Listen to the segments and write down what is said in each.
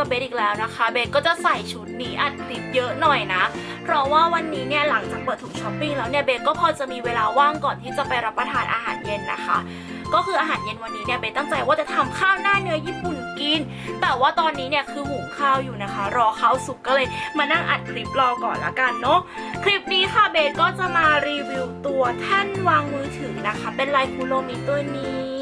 กับเบสอีกแล้วนะคะ เบสก็จะใส่ชุดนี้อัดคลิปเยอะหน่อยนะ เพราะว่าวันนี้เนี่ยหลังจากเปิดถุงช้อปปิ้งแล้วเนี่ยเบสก็พอจะมีเวลาว่างก่อนที่จะไปรับประทานอาหารเย็นนะคะ ก็คืออาหารเย็นวันนี้เนี่ยเบสตั้งใจว่าจะทำข้าวหน้าเนื้อญี่ปุ่นกิน แต่ว่าตอนนี้เนี่ยคือหุงข้าวอยู่นะคะ รอข้าวสุกก็เลยมานั่งอัดคลิปรอก่อนละกันเนาะ คลิปนี้ค่ะเบสก็จะมารีวิวตัวแท่นวางมือถือนะคะ เป็นไลคูโรมิตัวนี้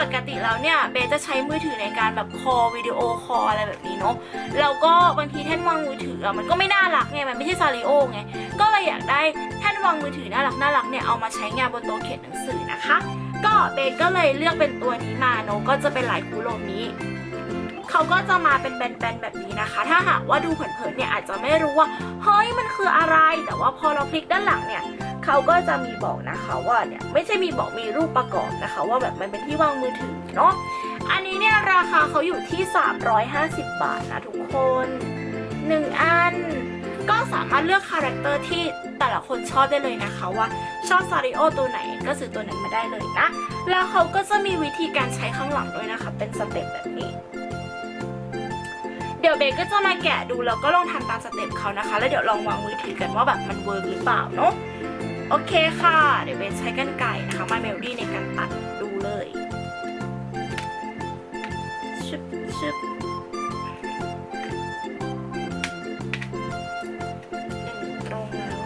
ปกติแล้วเนี่ยเบจะใช้มือถือในการแบบคอลวิดีโอคอลอะไรแบบนี้เนาะแล้วก็บางทีแท่นวางมือถืออะมันก็ไม่น่ารักไงมันไม่ใช่ซาริโอไงก็เลยอยากได้แท่นวางมือถือน่ารักน่ารักเนี่ยเอามาใช้งานบนโต๊ะเขียนหนังสือนะคะ ก็เบก็เลยเลือกเป็นตัวนี้มาเนาะก็จะเป็นไลคูโรมิ เขาก็จะมาเป็นแบนๆแบบนี้นะคะ ถ้าหากว่าดูเผินๆเนี่ยอาจจะไม่รู้ว่าเฮ้ยมันคืออะไร แต่ว่าพอเราพลิกด้านหลังเนี่ยเขาก็จะมีบอกนะคะว่าเนี่ยไม่ใช่มีบอกมีรูปประกอบนะคะ ว่าแบบมันเป็นที่วางมือถือเนาะอันนี้เนี่ยราคาเขาอยู่ที่ 350 บาทนะทุกคน 1 อันก็สามารถเลือกคาแรคเตอร์ที่แต่ละคนชอบได้เลยนะคะว่าชอบซาริโอตัวไหนก็ซื้อตัวนั้นมาได้เลยนะ แล้วเขาก็จะมีวิธีการใช้ข้างหลังด้วยนะคะ เป็นสเต็ปแบบนี้ ดี๋ยวเบสก็จะมาแกะดูแล้วก็ลองทำตามสเต็ปเขานะคะ แล้วเดี๋ยวลองวางมือถือกันว่าแบบมันเวิร์กหรือเปล่าเนาะโอเคค่ะ เดี๋ยวเบสใช้กันไก่นะคะมาเมลดี้ในการตัดดูเลยชึบชึบหนึ่งตรงแล้ว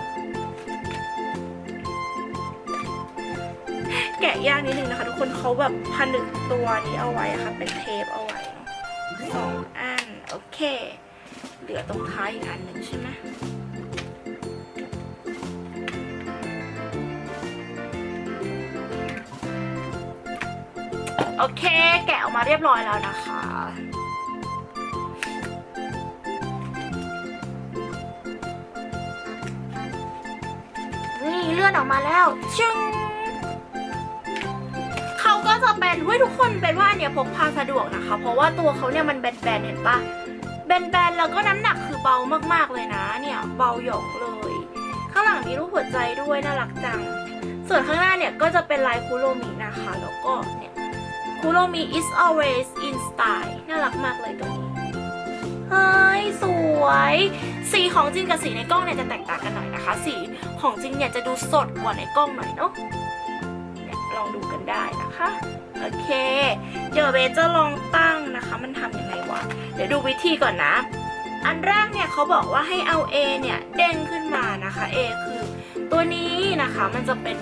แกะยากนิดนึงนะคะ ทุกคนเขาแบบผนึกตัวนี้เอาไว้อะค่ะ เป็นเทปเอาไว้เนอะสองอัน โอเค เหลือตรงท้ายอีกอันหนึ่งใช่ไหมโอเค แกะออกมาเรียบร้อยแล้วนะคะ นี่เลื่อนออกมาแล้ว ชึ้งเขาก็จะเป็นเฮ้ยทุกคนเป็นว่าอันเนี้ยพกพาสะดวกนะคะ เพราะว่าตัวเขาเนี่ยมันแบนๆเห็นปะ แบนๆแล้วก็น้ำหนักคือเบามากๆเลยนะ เนี่ยเบาหยองเลย ข้างหลังมีรูปหัวใจด้วยน่ารักจัง ส่วนข้างหน้าเนี่ยก็จะเป็นลายคุโรมินะคะ แล้วก็เนี่ยคุโรมิ is always in style น่ารักมากเลยตัวนี้เฮ้ยสวย สีของจริงกับสีในกล้องเนี่ยจะแตกต่างกันหน่อยนะคะ สีของจริงเนี่ยจะดูสดกว่าในกล้องหน่อยเนาะเนี่ยลองดูกันได้นะคะ โอเค เดี๋ยวเบสจะลองตั้งนะคะ มันทำยังไง วะเดี๋ยวดูวิธีก่อนนะ อันแรกเนี่ยเขาบอกว่าให้เอา A เนี่ยเด้งขึ้นมานะคะ A คือตัวนี้นะคะมันจะเป็น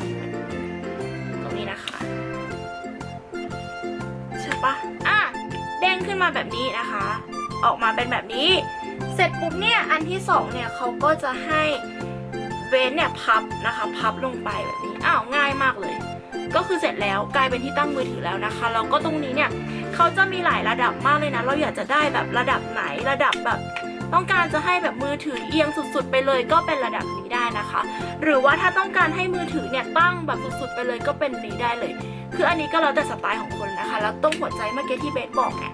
ตรงนี้นะคะใช่ปะอะเด้งขึ้นมาแบบนี้นะคะ ออกมาเป็นแบบนี้ เสร็จปุ๊บเนี่ยอันที่สองเนี่ยเขาก็จะให้เวนเนี่ยพับนะคะ พับลงไปแบบนี้อ้าวง่ายมากเลย ก็คือเสร็จแล้วกลายเป็นที่ตั้งมือถือแล้วนะคะแล้วก็ตรงนี้เนี่ยเขาจะมีหลายระดับมากเลยนะ เราอยากจะได้แบบระดับไหนระดับแบบ ต้องการจะให้แบบมือถือเอียงสุด ๆ ไปเลยก็เป็นระดับนี้ได้นะคะ หรือว่าถ้าต้องการให้มือถือเนี่ยตั้งแบบสุดๆไปเลยก็เป็นนี้ได้เลย คืออันนี้ก็แล้วแต่สไตล์ของคนนะคะ แล้วตรงหัวใจเมื่อกี้ที่เบสบอกไง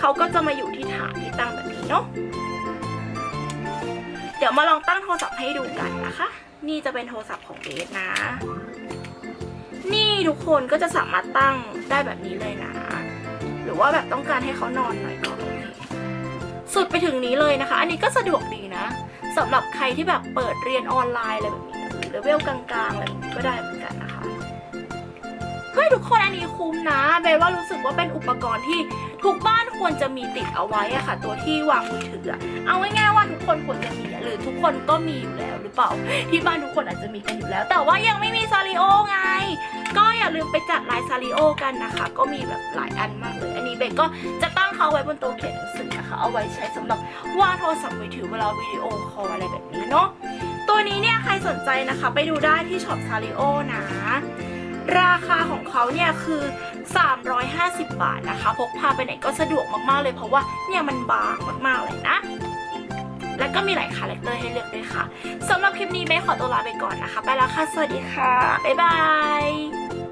เขาก็จะมาอยู่ที่ฐานที่ตั้งแบบนี้เนาะเดี๋ยวมาลองตั้งโทรศัพท์ให้ดูกันนะคะ นี่จะเป็นโทรศัพท์ของเบสนะ ทุกคนก็จะสามารถตั้งได้แบบนี้เลยนะ หรือว่าแบบต้องการให้เขานอนหน่อยก็โอเคสุดไปถึงนี้เลยนะคะ อันนี้ก็สะดวกดีนะสำหรับใครที่แบบเปิดเรียนออนไลน์อะไรแบบนี้หรือเลเวลกลางๆอะไรแบบนี้ก็ได้เหมือนกันนะคะเฮ้ยทุกคนอันนี้คุ้มนะเบลว่ารู้สึกว่าเป็นอุปกรณ์ที่ ทุกบ้านควรจะมีติดเอาไว้อะค่ะ ตัวที่วางมือถือเอาง่ายๆว่าทุกคนควรจะมีหรือทุกคนก็มีอยู่แล้วหรือเปล่า ที่บ้านทุกคนอาจจะมีกันอยู่แล้ว แต่ว่ายังไม่มีซาริโอไง ก็อย่าลืมไปจัดลายซาริโอกันนะคะ ก็มีแบบหลายอันมากเลย อันนี้เบนก็จะตั้งเขาไว้บนโต๊ะเขียนหนังสือนะคะ เอาไว้ใช้สำหรับวาดโทรศัพท์มือถือเวลาวิดีโอคอลอะไรแบบนี้เนาะตัวนี้เนี่ยใครสนใจนะคะ ไปดูได้ที่ช็อปซาริโอนะ ราคาของเขาเนี่ยคือ 350 บาทนะคะ พกพาไปไหนก็สะดวกมากๆเลยเพราะว่าเนี่ยมันบางมากๆเลยนะ แล้วก็มีหลายคาแรคเตอร์ให้เลือกด้วยค่ะสำหรับคลิปนี้เบสขอตัวลาไปก่อนนะคะ ไปแล้วค่ะ สวัสดีค่ะ บ๊ายบาย